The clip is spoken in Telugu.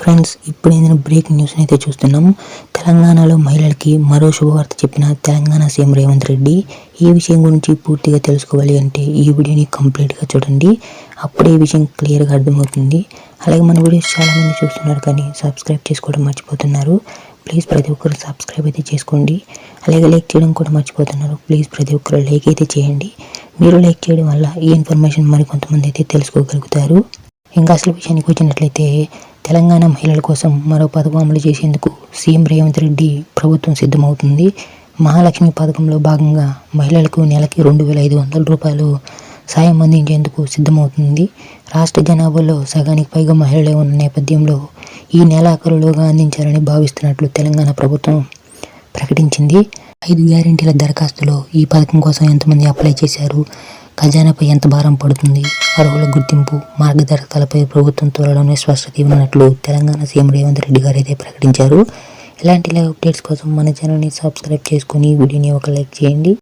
ఫ్రెండ్స్ ఇప్పుడు ఏదైనా బ్రేక్ న్యూస్ అయితే చూస్తున్నాం. తెలంగాణలో మహిళలకి మరో శుభవార్త చెప్పిన తెలంగాణ సీఎం రేవంత్ రెడ్డి. ఈ విషయం గురించి పూర్తిగా తెలుసుకోవాలి అంటే ఈ వీడియోని కంప్లీట్గా చూడండి. అప్పుడే ఈ విషయం క్లియర్గా అర్థమవుతుంది. అలాగే మన వీడియోస్ చాలామంది చూస్తున్నారు కానీ సబ్స్క్రైబ్ చేసుకోవడం మర్చిపోతున్నారు. ప్లీజ్ ప్రతి ఒక్కరు సబ్స్క్రైబ్ అయితే చేసుకోండి. అలాగే లైక్ చేయడం కూడా మర్చిపోతున్నారు. ప్లీజ్ ప్రతి ఒక్కరు లైక్ అయితే చేయండి. మీరు లైక్ చేయడం వల్ల ఈ ఇన్ఫర్మేషన్ మరి కొంతమంది అయితే తెలుసుకోగలుగుతారు. ఇంకా అసలు విషయానికి వచ్చినట్లయితే తెలంగాణ మహిళల కోసం మరో పథకం అమలు చేసేందుకు సీఎం రేవంత్ రెడ్డి ప్రభుత్వం సిద్ధమవుతుంది. మహాలక్ష్మి పథకంలో భాగంగా మహిళలకు నెలకి రెండు వేల ఐదు వందల రూపాయలు సాయం అందించేందుకు సిద్ధమవుతుంది. రాష్ట్ర జనాభాలో సగానికి పైగా మహిళలే ఉన్న నేపథ్యంలో ఈ నెలాఖరులోగా అందించాలని భావిస్తున్నట్లు తెలంగాణ ప్రభుత్వం ప్రకటించింది. ఐదు గ్యారెంటీల దరఖాస్తులో ఈ పథకం కోసం ఎంతమంది అప్లై చేశారు? ఖజానాపై ఎంత భారం పడుతుంది? అర్హుల గుర్తింపు మార్గదర్శకాలపై ప్రభుత్వం త్వరలోనే స్పష్టత ఇవ్వనున్నట్లు తెలంగాణ సీఎం రేవంత్ రెడ్డి గారు అయితే ప్రకటించారు. ఇలాంటి లైవ్ అప్డేట్స్ కోసం మన ఛానల్ని సబ్స్క్రైబ్ చేసుకుని వీడియోని ఒక లైక్ చేయండి.